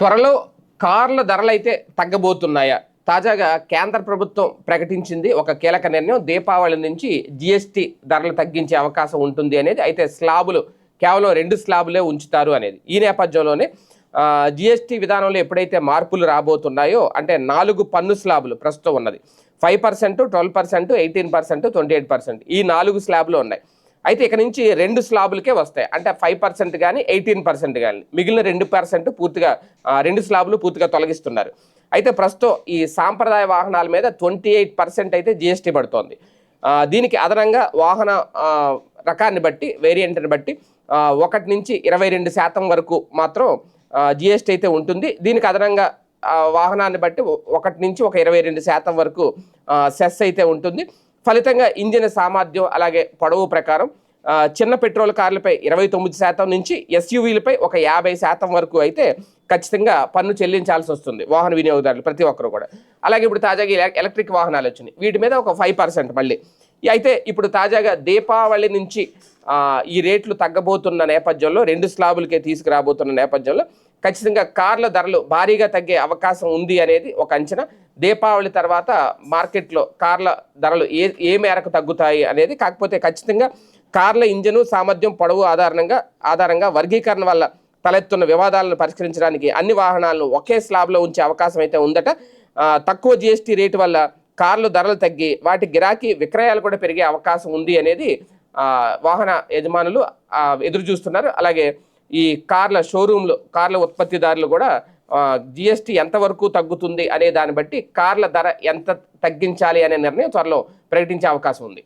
త్వరలో కార్ల ధరలైతే తగ్గబోతున్నాయా? తాజాగా కేంద్ర ప్రభుత్వం ప్రకటించింది ఒక కీలక నిర్ణయం. దీపావళి నుంచి జిఎస్టీ ధరలు తగ్గించే అవకాశం ఉంటుంది అనేది. అయితే స్లాబులు కేవలం రెండు స్లాబులే ఉంచుతారు అనేది. ఈ నేపథ్యంలోనే జిఎస్టీ విధానంలో ఎప్పుడైతే మార్పులు రాబోతున్నాయో అంటే నాలుగు పన్ను స్లాబులు ప్రస్తుతం ఉన్నది. Five percent twelve percent eighteen percent twenty eight percent ఈ నాలుగు స్లాబ్లు ఉన్నాయి. అయితే ఇక నుంచి రెండు స్లాబులకే వస్తాయి. అంటే ఫైవ్ పర్సెంట్ కానీ ఎయిటీన్ పర్సెంట్ కానీ మిగిలిన రెండు పర్సెంట్ పూర్తిగా రెండు స్లాబులు పూర్తిగా తొలగిస్తున్నారు. అయితే ప్రస్తుతం ఈ సాంప్రదాయ వాహనాల మీద ట్వంటీ ఎయిట్ పర్సెంట్ అయితే జిఎస్టీ పడుతోంది. దీనికి అదనంగా వాహన రకాన్ని బట్టి వేరియంట్ని బట్టి ఒకటి నుంచి ఇరవై రెండు శాతం వరకు మాత్రం జిఎస్టీ అయితే ఉంటుంది. దీనికి అదనంగా వాహనాన్ని బట్టి ఒకటి నుంచి ఒక ఇరవై రెండు శాతం వరకు సెస్ అయితే ఉంటుంది. ఫలితంగా ఇంజిన్ సామర్థ్యం అలాగే పొడవు ప్రకారం చిన్న పెట్రోల్ కార్లపై ఇరవై తొమ్మిది శాతం నుంచి ఎస్యూవీలపై ఒక యాభై శాతం వరకు అయితే ఖచ్చితంగా పన్ను చెల్లించాల్సి వస్తుంది వాహన వినియోగదారులు ప్రతి ఒక్కరు కూడా. అలాగే ఇప్పుడు తాజాగా ఎలక్ట్రిక్ వాహనాలు వచ్చినాయి. వీటి మీద ఒక ఫైవ్ పర్సెంట్ మళ్ళీ. అయితే ఇప్పుడు తాజాగా దీపావళి నుంచి ఈ రేట్లు తగ్గబోతున్న నేపథ్యంలో రెండు స్లాబులకే తీసుకురాబోతున్న నేపథ్యంలో ఖచ్చితంగా కార్ల ధరలు భారీగా తగ్గే అవకాశం ఉంది అనేది ఒక అంచనా. దీపావళి తర్వాత మార్కెట్లో కార్ల ధరలు ఏ ఏ మేరకు తగ్గుతాయి అనేది కాకపోతే ఖచ్చితంగా కార్ల ఇంజను సామర్థ్యం పొడవు ఆధారంగా ఆధారంగా వర్గీకరణ వల్ల తలెత్తున్న వివాదాలను పరిష్కరించడానికి అన్ని వాహనాలను ఒకే స్లాబ్లో ఉంచే అవకాశం అయితే ఉందట. తక్కువ జిఎస్టీ రేటు వల్ల కార్లు ధరలు తగ్గి వాటి గిరాకీ విక్రయాలు కూడా పెరిగే అవకాశం ఉంది అనేది వాహన యజమానులు ఎదురు చూస్తున్నారు అలాగే ఈ కార్ల షోరూంలు కార్ల ఉత్పత్తిదారులు కూడా జిఎస్టీ ఎంతవరకు తగ్గుతుంది అనే దాన్ని బట్టి కార్ల ధర ఎంత తగ్గించాలి అనే నిర్ణయం త్వరలో ప్రకటించే అవకాశం ఉంది.